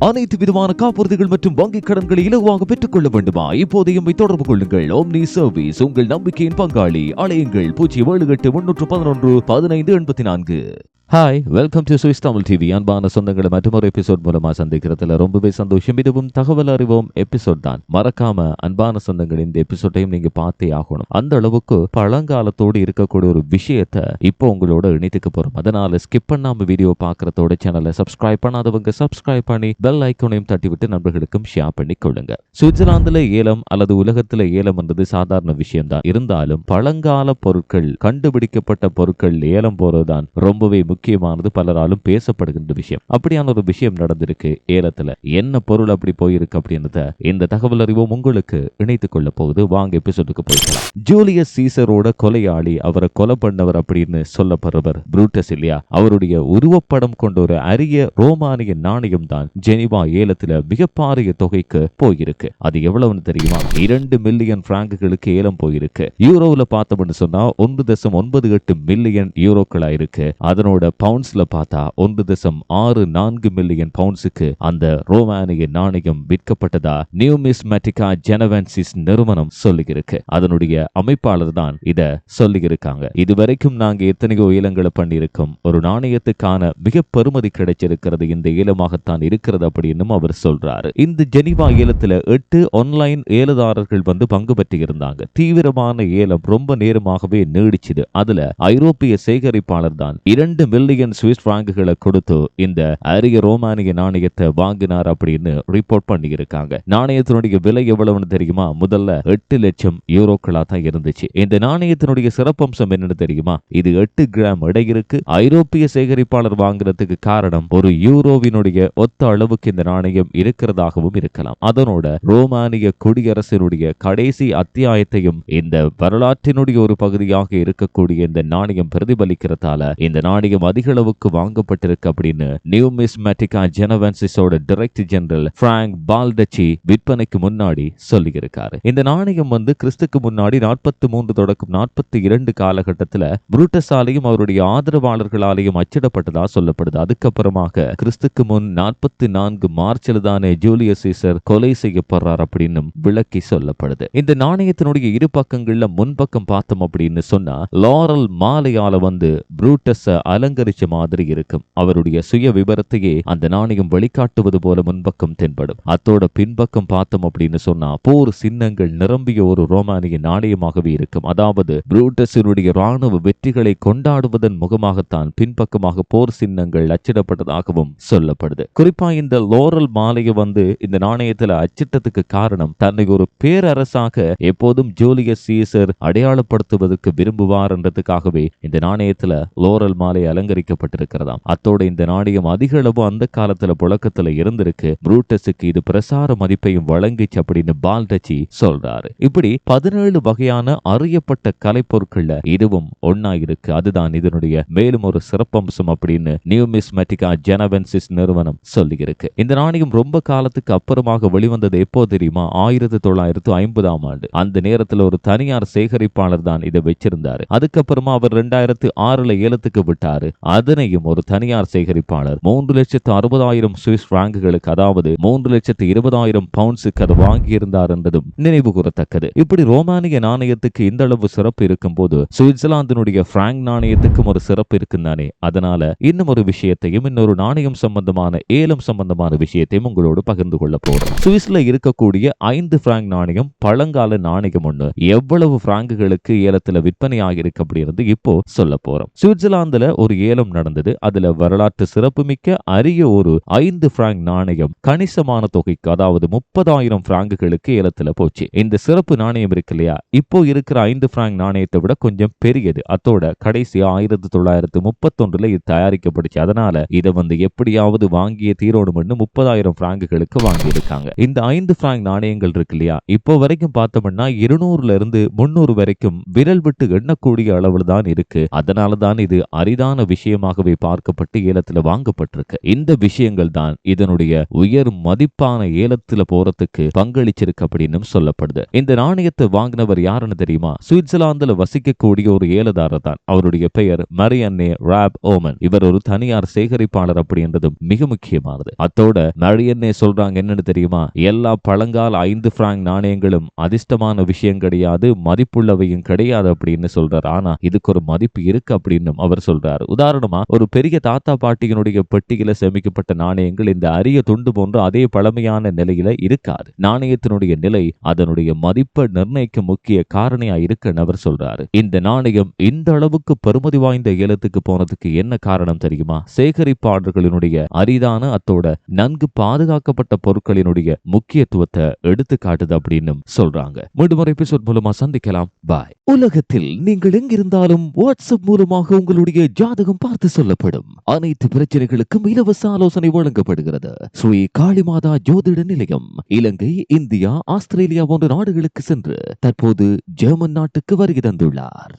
அனைத்து விதமான காப்புறுதிகள் மற்றும் வங்கிக் கடன்களை இலகுவாக பெற்றுக் கொள்ள வேண்டுமா இப்போதையும் தொடர்பு கொள்ளுங்கள். ஓம்னி சர்வீஸ் உங்கள் நம்பிக்கையின் பங்காளி. அலையுங்கள். பூஜ்ஜியம் ஏழு எட்டு முன்னூற்று பதினொன்று பதினைந்து எண்பத்தி நான்கு. Hi welcome to Swiss Tamil TV அன்பான சொந்தங்களை மற்றொரு எபிசோட் மூலமா சந்திக்கிறதுல ரொம்பவே சந்தோஷம். இதுவும் தகவல் அறிவோம் எபிசோட் தான். மறக்காம அன்பான சொந்தங்கள் இந்த எபிசோட்டையும் நீங்க பார்த்தே ஆகணும். அந்த அளவுக்கு பழங்காலத்தோடு இருக்கக்கூடிய ஒரு விஷயத்த இப்போ உங்களோட இணைத்துக்க போறோம். அதனால ஸ்கிப் பண்ணாம வீடியோ பார்க்கறதோட சேனலை சப்ஸ்கிரைப் பண்ணாதவங்க சப்ஸ்கிரைப் பண்ணி பெல் ஐக்கோனையும் தட்டிவிட்டு நண்பர்களுக்கும் ஷேர் பண்ணி கொள்ளுங்க. சுவிட்சர்லாந்துல ஏலம் அல்லது உலகத்துல ஏலம் என்றது சாதாரண விஷயம் தான் இருந்தாலும் பழங்கால பொருட்கள் கண்டுபிடிக்கப்பட்ட பொருட்கள் ஏலம் போறதுதான் ரொம்பவே முக்கியமானது பலராலும் பேசப்படுகின்ற விஷயம். அப்படியான ஒரு விஷயம் நடந்திருக்கு. ஏலத்துல என்ன பொருள் அப்படி போயிருக்கு அப்படின்றத இந்த தகவல் அறிவும் உங்களுக்கு இணைத்துக் கொள்ள போகுது. வாங்க எபிசோடுக்கு போய்க்கலாம். ஜூலியஸ் சீசரோட கொலையாளி அவரை கொலை பண்ணவர் அப்படின்னு சொல்லப்படுறவர் புரூட்டஸ் இல்லையா? அவருடைய உருவப்படம் கொண்ட ஒரு அரிய ரோமானிய நாணயம் தான் ஜெனிவா ஏலத்துல மிகப்பாரிய தொகைக்கு போயிருக்கு. அது எவ்வளவுன்னு தெரியுமா? இரண்டு மில்லியன் பிராங்குகளுக்கு ஏலம் போயிருக்கு. யூரோவில் பார்த்தோம்னு சொன்னா ஒன்று தசம் ஒன்பது எட்டு மில்லியன் யூரோக்களா இருக்கு அதனோட பவுண்ட்ஸ்ல பார்த்தா ஒன்று தசம் ஆறு நான்கு மில்லியன் பவுண்ட்ஸுக்கு அந்த ரோமானிய நாணயம் விற்கப்பட்டதா நியூமிஸ்மேட்டிகா ஜெனவன்சிஸ் நிறுவனம் சொல்லியிருக்கு. அதனுடைய அமைப்பாளர் தான் இத சொல்லியிருக்காங்க. இதுவரைக்கும் நாங்க எத்தனையோ ஏலங்களை பண்ணியிருக்கோம். ஒரு நாணயத்துக்கான மிக பெருமதி கிடைச்சிருக்கிறது. இந்த ஏலமாகத்தான் இருக்கிறது அப்படின்னும் அவர் சொல்றாரு. இந்த ஜெனிவா ஏலத்துல எட்டு ஆன்லைன் ஏலதாரர்கள் வந்து பங்கு பெற்று இருந்தாங்க தீவிரமான ஏலம் ரொம்ப நேரமாகவே நீடிச்சது. அதுல ஐரோப்பிய சேகரிப்பாளர் தான். இரண்டு பில்லியன் சுவிஸ் பிராங்குகளை கொடுத்து இந்த அரிய ரோமானிய நாணயத்தை வாங்கினார் அப்படின்னு ரிப்போர்ட் பண்ணியிருக்காங்க. நாணயத்தினுடைய விலை எவ்வளவுன்னு தெரியுமா? முதல்ல எட்டு லட்சம் யூரோக்களா தான் இருந்துச்சு. இந்த நாணயத்தினுடைய சிறப்பம்சம் என்னன்னு தெரியுமா? இது எட்டு கிராம் எடை இருக்கு. ஐரோப்பிய சேகரிப்பாளர் வாங்குறதுக்கு காரணம் ஒரு யூரோவினுடைய ஒத்த அளவுக்கு இந்த நாணயம் இருக்கிறதாகவும் இருக்கலாம். அதனோட ரோமானிய குடியரசினுடைய கடைசி அத்தியாயத்தையும் இந்த வரலாற்றினுடைய ஒரு பகுதியாக இருக்கக்கூடிய இந்த நாணயம் பிரதிபலிக்கிறதால இந்த நாணயம் அதிக அளவுக்கு வாங்கப்பட்டிருக்கு அப்படின்னு நியூமிஸ்மேட்டிகா ஜெனவன்சிஸோட டைரக்டர் ஜெனரல் பிராங்க் பால்டச்சி விற்பனைக்கு முன்னாடி சொல்லியிருக்காரு. இந்த நாணயம் வந்து கிறிஸ்துக்கு முன்னாடி நாற்பத்தி மூன்று தொடக்கம் நாற்பத்தி இரண்டு காலகட்டத்தில் புரூட்டஸாலையும் அவருடைய ஆதரவாளர்களாலையும் அச்சிடப்பட்டதா சொல்லப்படுது. அதுக்கப்புறமாக கிறிஸ்துக்கு முன் நாற்பத்தி நான்கு மார்ச்சில் தானே ஜூலியஸ் சீசர் கொலை செய்யப்படுறார் அப்படின்னு விளக்கி சொல்லப்படுது. இந்த நாணயத்தினுடைய இரு பக்கங்கள்ல முன்பக்கம் பார்த்தோம் அப்படின்னு சொன்னா லாரல் மாலையால வந்து புரூட்டஸ அலங்கரிச்ச மாதிரி இருக்கும். அவருடைய சுய விபரத்தையே அந்த நாணயம் வெளிக்காட்டுவது போல முன்பக்கம் தென்படும். அத்தோட பின்பக்கம் பார்த்தோம் அப்படின்னு சொன்னா போர் சின்னங்கள் நிரம்பிய ஒரு ரோமானிய நாணயமாகவே இருக்கும். அதாவது புரூட்டஸினுடைய ராணுவ வெற்றிகளை கொண்டாடுவதன் முகமாகத்தான் பின்பக்கமாக போர் சின்னங்கள் அச்சிடப்பட்டதாகவும் சொல்லப்படுது. குறிப்பா இந்த லோரல் மாலையை வந்து இந்த நாணயத்துல அச்சிட்டதுக்கு காரணம் தன்னை ஒரு பேரரசாக எப்போதும் ஜூலியஸ் சீசர் அடையாளப்படுத்துவதற்கு விரும்புவார் என்றதுக்காகவே இந்த நாணயத்துல லோரல் மாலை அல அலங்கரிக்கப்பட்டிருக்கிறதாம். அத்தோட இந்த நாணயம் அதிக அளவு அந்த காலத்துல புழக்கத்துல இருந்திருக்கு. புரூட்டஸுக்கு இது பிரசார மதிப்பையும் வழங்கிச்சு அப்படின்னு பால்டச்சி சொல்றாரு. இப்படி பதினேழு வகையான அறியப்பட்ட கலைப்பொருட்கள்ல இதுவும் ஒன்னா இருக்கு அதுதான் இதனுடைய மேலும் ஒரு சிறப்பம்சம் அப்படின்னு நியூமிஸ்மெட்டிகா ஜெனவென்சிஸ் நிறுவனம் சொல்லியிருக்கு. இந்த நாணயம் ரொம்ப காலத்துக்கு அப்புறமாக வெளிவந்தது எப்போ தெரியுமா? ஆயிரத்தி தொள்ளாயிரத்து ஐம்பதாம் ஆண்டு. அந்த நேரத்துல ஒரு தனியார் சேகரிப்பாளர் தான் இதை வச்சிருந்தாரு. அதுக்கப்புறமா அவர் ரெண்டாயிரத்து ஆறுல ஏலத்துக்கு விட்டாரு. அதனையும் ஒரு தனியார் சேகரிப்பாளர். மூன்று லட்சத்து அறுபதாயிரம் சுவிஸ் பிராங்குகளுக்கு அதாவது மூன்று லட்சத்து இருபதாயிரம் பவுண்ட்ஸுக்கு அது வாங்கியிருந்தார் என்றதும் நினைவு கூறத்தக்கது இப்படி ரோமானிய நாணயத்துக்கு இந்த அளவு சிறப்பு இருக்கும் போது சுவிட்சர்லாந்தினுடைய பிராங்க் நாணயத்துக்கும் ஒரு சிறப்பு இருக்குந்தானே. அதனால இன்னும் ஒரு விஷயத்தையும் இன்னொரு நாணயம் சம்பந்தமான ஏலம் சம்பந்தமான விஷயத்தையும் உங்களோடு பகிர்ந்து கொள்ள போறோம். சுவிஸ்ல இருக்கக்கூடிய ஐந்து பிராங்க் நாணயம் பழங்கால நாணயம் ஒண்ணு எவ்வளவு பிராங்குகளுக்கு ஏலத்துல விற்பனை ஆகியிருக்கு அப்படின்றது இப்போ சொல்ல போறோம். சுவிட்சர்லாந்துல ஒரு ஏலம் நடந்தது. அதுல வரலாற்று சிறப்புமிக்க அரிய ஒரு ஐந்து பிராங்க் நாணயம் கணிசமான தொகைக்கு அதாவது முப்பதாயிரம் பிராங்குகளுக்கு ஏலத்துல போச்சு. இந்த சிறப்பு நாணயம் இருக்கு இல்லையா? இப்போ இருக்கிற ஐந்து பிராங்க் நாணயத்தை விட கொஞ்சம் பெரியது. அத்தோட கடைசியா ஆயிரத்தி தொள்ளாயிரத்து முப்பத்தொன்றுல இது தயாரிக்கப்பட்டுச்சு அதனால இதை வந்து எப்படியாவது வாங்கிய தீரோணும்னு முப்பதாயிரம் பிராங்குகளுக்கு வாங்கியிருக்காங்க. இந்த ஐந்து பிராங்க் நாணயங்கள் இருக்கு இல்லையா? இப்போ வரைக்கும் பார்த்தோம்னா இருநூறுல இருந்து முன்னூறு வரைக்கும் விரல் விட்டு எண்ணக்கூடிய அளவுல தான் இருக்கு. அதனால தான் இது அரிதான விஷயமாகவே பார்க்கப்பட்டு ஏலத்துல வாங்கப்பட்டிருக்கு. இந்த விஷயங்கள் தான் இதனுடைய உயர் மதிப்பான ஏலத்துல போறதுக்கு பங்களிச்சிருக்கு அப்படின்னு சொல்லப்படுது. இந்த நாணயத்தை வாங்கினவர் யாருன்னு தெரியுமா? சுவிட்சர்லாந்துல வசிக்கக்கூடிய ஒரு ஏலதாரர் தான். அவருடைய பெயர் மரியன்னே ராப் ஓமன். இவர் ஒரு தனியார் சேகரிப்பாளர் அப்படின்றதும் மிக முக்கியமானது. அத்தோட மரியன்னே சொல்றாங்க என்னன்னு தெரியுமா? எல்லா பழங்கால ஐந்து பிராங்க் நாணயங்களும் அதிர்ஷ்டமான விஷயம் கிடையாது மதிப்புள்ளவையும் கிடையாது அப்படின்னு சொல்றாரு. ஆனா இதுக்கு ஒரு மதிப்பு இருக்கு அப்படின்னு அவர் சொல்றாரு. உதாரணமா ஒரு பெரிய தாத்தா பாட்டியினுடைய பெட்டியில சேமிக்கப்பட்ட நாணயங்கள் இந்த அரிய துண்டு போன்று அதே பழமையான நிலையில இருக்காது. நாணயத்தினுடைய நிலை அதனுடைய மதிப்பை நிர்ணயிக்க முக்கிய காரணியா இருக்குன்னு அவர் சொல்றாரு. இந்த நாணயம் இந்த அளவுக்கு பெருமதி வாய்ந்த ஏலத்துக்கு போனதுக்கு என்ன காரணம் தெரியுமா? சேகரிப்பாளர்களினுடைய அரிதான அத்தோட நன்கு பாதுகாக்கப்பட்ட பொருட்களினுடைய முக்கியத்துவத்தை எடுத்து காட்டுது அப்படின்னு சொல்றாங்க. மீண்டும் ஒரு எபிசோட் மூலமா சந்திக்கலாம். பாய். உலகத்தில் நீங்கள் எங்கிருந்தாலும் வாட்ஸ்அப் மூலமாக உங்களுடைய ஜாதக ஜாதகம் பார்த்து சொல்லப்படும். அனைத்து பிரச்சனைகளுக்கும் இலவச ஆலோசனை வழங்கப்படுகிறது. ஸ்ரீ காளிமாதா ஜோதிட நிலையம் இலங்கை இந்தியா ஆஸ்திரேலியா போன்ற நாடுகளுக்கு சென்று தற்போது ஜெர்மன் நாட்டுக்கு வருகை தந்துள்ளார்.